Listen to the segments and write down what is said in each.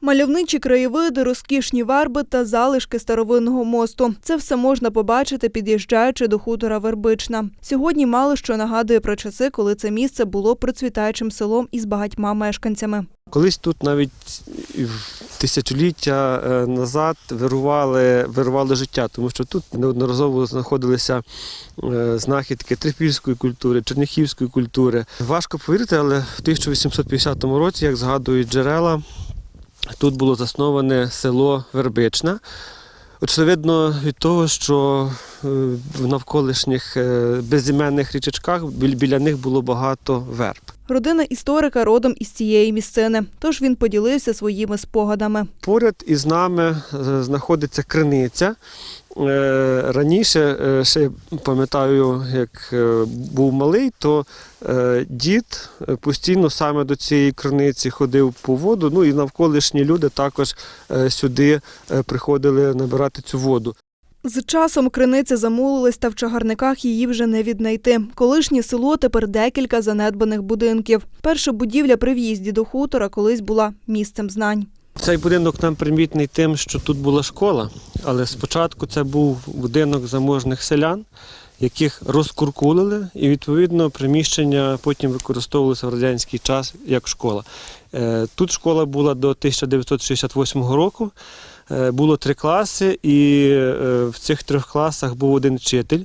Мальовничі краєвиди, розкішні верби та залишки старовинного мосту. Це все можна побачити, під'їжджаючи до хутора Вербична. Сьогодні мало що нагадує про часи, коли це місце було процвітаючим селом із багатьма мешканцями. Колись тут навіть тисячоліття е, назад вирували, вирували життя, тому що тут неодноразово знаходилися е, знахідки трипільської культури, черняхівської культури. Важко повірити, але в 1850 році, як згадують джерела, тут було засноване село Вербична. Очевидно, від того, що е, в навколишніх е, безіменних річечках біля них було багато верб. Родина історика родом із цієї місцини, тож він поділився своїми спогадами. Поряд із нами е, знаходиться криниця. Е, Раніше, е, ще пам'ятаю, як був малий, то дід постійно саме до цієї криниці ходив по воду. Ну і навколишні люди також сюди приходили набирати цю воду. З часом криниця замулилась, та в чагарниках її вже не віднайти. Колишнє село тепер декілька занедбаних будинків. Перша будівля при в'їзді до хутора колись була місцем знань. Цей будинок нам примітний тим, що тут була школа, але спочатку це був будинок заможних селян, яких розкуркулили, і відповідно приміщення потім використовувалося в радянський час як школа. Е, Тут школа була до 1968 року. Е, Було три класи, і е, в цих трьох класах був один вчитель.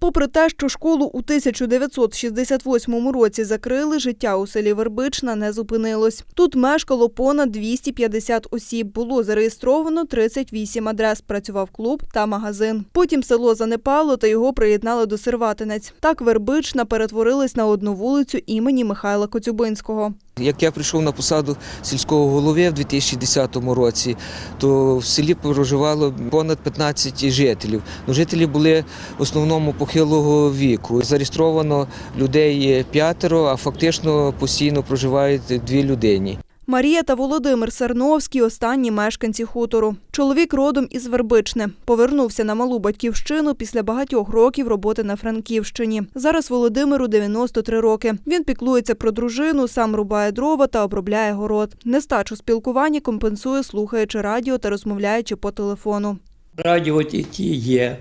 Попри те, що школу у 1968 році закрили, життя у селі Вербична не зупинилось. Тут мешкало понад 250 осіб. Було зареєстровано 38 адрес. Працював клуб та магазин. Потім село занепало та його приєднали до Серватинець. Так Вербична перетворилась на одну вулицю імені Михайла Коцюбинського. Як я прийшов на посаду сільського голови в 2010 році, то в селі проживало понад 15 жителів. Ну, жителі були в основному похилого віку. Зареєстровано людей п'ятеро, а фактично постійно проживають дві людині. Марія та Володимир Сарновські – останні мешканці хутору. Чоловік родом із Вербичне. Повернувся на малу батьківщину після багатьох років роботи на Франківщині. Зараз Володимиру 93 роки. Він піклується про дружину, сам рубає дрова та обробляє город. Нестачу спілкування компенсує, слухаючи радіо та розмовляючи по телефону. Радіо ті, є.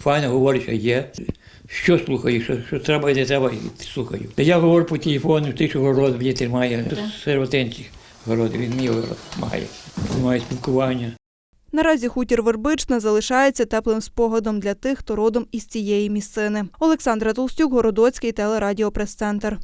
Файно говорить, що є. Що слухаю, що, що треба і не треба, і слухаю. Я говорю по телефону, ти що город вітер має, сервотинці город, він мій город має. Має спілкування. Наразі хутір Вербична залишається теплим спогадом для тих, хто родом із цієї місцини. Олександра Толстюк, Городоцький, телерадіопрес-центр.